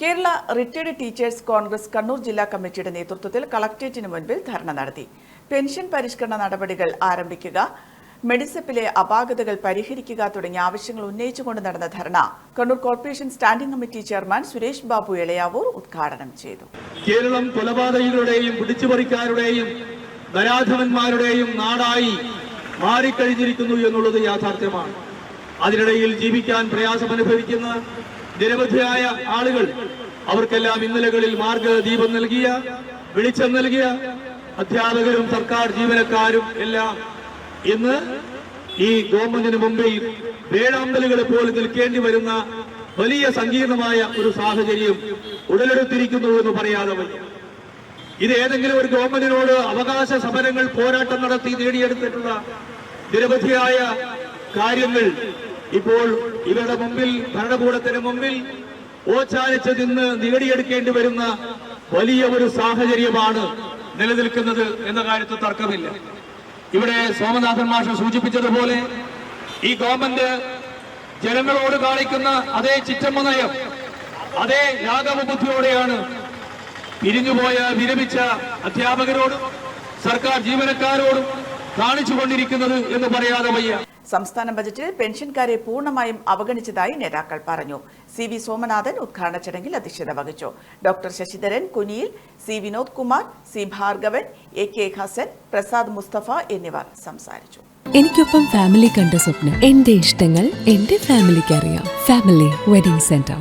Kerala retired teachers congress Kannur ജില്ലാ കമ്മിറ്റിയുടെ നേതൃത്വത്തിൽ കളക്ട്രേറ്റിന് മുൻപിൽ ധർണ നടത്തി. പെൻഷൻ പരിഷ്കരണ നടപടികൾ ആരംഭിക്കുക മെഡിസെപ്പിലെ അപാകതകൾ പരിഹരിക്കുക തുടങ്ങിയ ആവശ്യങ്ങൾ ഉന്നയിച്ചുകൊണ്ട് നടന്ന dharna Kannur corporation standing committee chairman Suresh Babu Elayavoor ഉദ്ഘാടനം ചെയ്തു. കേരളം കൊലപാതകളുടെയും പിടിച്ചുപറിക്കാരുടെയും നാടായി മാറിക്കഴിഞ്ഞിരിക്കുന്നു എന്നുള്ളത് യാഥാർത്ഥ്യമാണ്. അതിനിടയിൽ ജീവിക്കാൻ പ്രയാസമനുഭവിക്കുന്ന നിരവധിയായ ആളുകൾ അവർക്കെല്ലാം ഇന്നലകളിൽ മാർഗദീപം നൽകിയ വെളിച്ചം നൽകിയ അധ്യാപകരും സർക്കാർ ജീവനക്കാരും എല്ലാം ഇന്ന് ഈ ഗവൺമെന്റിന് മുമ്പേ വേഴാമ്പലുകളെ പോലെ നിൽക്കേണ്ടി വരുന്ന വലിയ സങ്കീർണമായ ഒരു സാഹചര്യം ഉടലെടുത്തിരിക്കുന്നു എന്ന് പറയാതെ വയ്യ. ഇത് ഏതെങ്കിലും ഒരു ഗവൺമെന്റിനോട് അവകാശ സമരങ്ങൾ പോരാട്ടം നടത്തി നേടിയെടുത്തിട്ടുള്ള നിരവധിയായ കാര്യങ്ങൾ ഇപ്പോൾ ഇവരുടെ മുമ്പിൽ ഭരണകൂടത്തിന് മുമ്പിൽ ഓച്ചാനിച്ച് നിന്ന് നേടിയെടുക്കേണ്ടി വരുന്ന വലിയ ഒരു സാഹചര്യമാണ് നിലനിൽക്കുന്നത് എന്ന കാര്യത്തിൽ തർക്കമില്ല. ഇവിടെ സോമനാഥൻ മാഷ സൂചിപ്പിച്ചതുപോലെ ഈ ഗവൺമെന്റ് ജനങ്ങളോട് കാണിക്കുന്ന അതേ ചിറ്റമ്മ നയം അതേ ലാഘവബുദ്ധിയോടെയാണ് പിരിഞ്ഞുപോയ വിരമിച്ച അധ്യാപകരോടും സർക്കാർ ജീവനക്കാരോടും കാണിച്ചുകൊണ്ടിരിക്കുന്നത് എന്ന് പറയാതെ വയ്യ. സംസ്ഥാന ബജറ്റിൽ പെൻഷൻകാരെ പൂർണമായും അവഗണിച്ചതായി നേതാക്കൾ പറഞ്ഞു. സി വി സോമനാഥൻ ഉദ്ഘാടന ചടങ്ങിൽ അധ്യക്ഷത വഹിച്ചു. Doctor Sasidharan Kuniyil C Vinod Kumar C Bhargavan A K Hasan Prasad Mustafa എന്നിവർ സംസാരിച്ചു. എനിക്കൊപ്പം ഫാമിലി കണ്ട സ്വപ്നം. എന്റെ ഇഷ്ടങ്ങൾ എന്റെ ഫാമിലിക്ക് അറിയാം. Family wedding centre